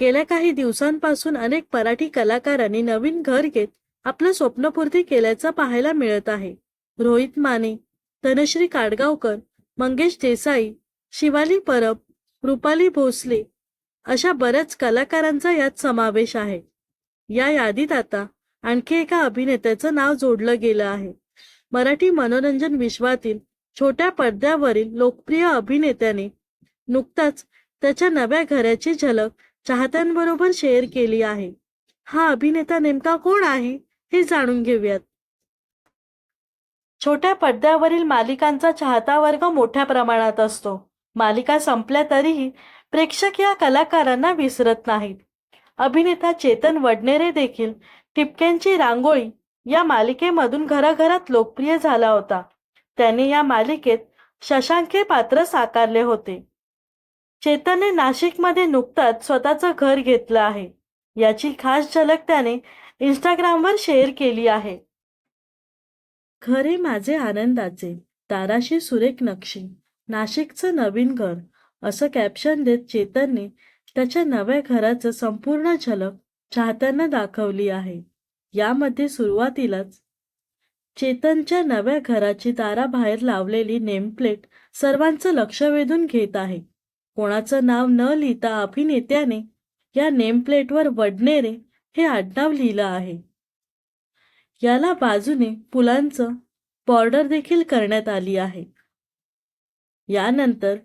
गेल्या काही दिवसांपासून अनेक मराठी कलाकारांनी नवीन घर घेत आपलं स्वप्नपूर्ती केल्याचं पाहायला मिळत आहे. रोहित माने धनश्री काडगावकर मंगेश देसाई शिवाली परब रुपाली भोसले अशा बऱ्याच कलाकारांचा यात समावेश आहे. या यादीत आता आणखी एका अभिनेत्याचं नाव जोडलं गेलं आहे. मराठी मनोरंजन विश्वातील छोट्या पडद्यावरील लोकप्रिय अभिनेत्याने नुकताच त्याच्या नव्या घराची झलक चाहत्यांबरोबर शेअर केली आहे. हा अभिनेता नेमका कोण आहे हे जाणून घेऊयात. छोट्या पडद्यावरील मालिकांचा चाहता वर्ग मोठ्या प्रमाणात असतो. मालिका संपल्या तरीही प्रेक्षक या कलाकारांना विसरत नाहीत. अभिनेता चेतन वडनेरे देखील ठिपक्यांची रांगोळी या मालिकेमधून घराघरात लोकप्रिय झाला होता. त्याने या मालिकेत शशांक हे पात्र साकारले होते. चेतनने नाशिकमध्ये नुकताच स्वतःचं घर घेतलं आहे. याची खास झलक त्याने इंस्टाग्रामवर शेअर केली आहे. घरे माझे आनंदाचे ताराशी सुरेख नक्षी नाशिकचं नवीन घर असं कॅप्शन देत चेतनने त्याच्या नव्या घराचं संपूर्ण झलक चाहत्यांना दाखवली आहे. यामध्ये सुरुवातीलाच चेतनच्या नव्या घराची दाराबाहेर लावलेली नेमप्लेट सर्वांचं लक्ष वेधून घेत आहे. कोणाचं नाव न लिहिता अभिनेत्याने या नेमप्लेटवर वडनेरे हे आडनाव लिहिलं आहे. याला बाजूने फुलांचं बॉर्डर देखील करण्यात आली आहे. यानंतर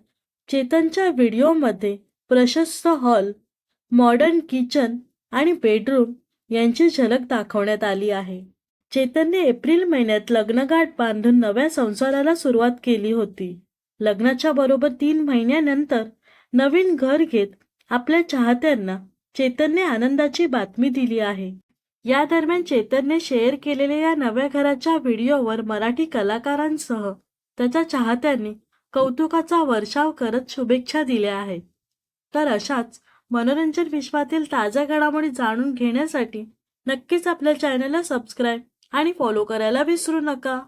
चेतनच्या व्हिडिओमध्ये प्रशस्त हॉल मॉडर्न किचन आणि बेडरूम यांची झलक दाखवण्यात आली आहे. चेतनने एप्रिल महिन्यात लग्नगाठ बांधून नव्या संसाराला सुरुवात केली होती. लग्नाच्या बरोबर तीन महिन्यानंतर नवीन घर घेत आपल्या चाहत्यांना चेतनने आनंदाची बातमी दिली आहे. या दरम्यान चेतनने शेअर केलेल्या या नव्या घराच्या व्हिडिओवर मराठी कलाकारांसह त्याच्या चाहत्यांनी कौतुकाचा वर्षाव करत शुभेच्छा दिल्या आहेत. तर अशाच मनोरंजन विश्वातील ताज्या घडामोडी जाणून घेण्यासाठी नक्कीच आपल्या चॅनलला सबस्क्राईब आणि फॉलो करायला विसरू नका.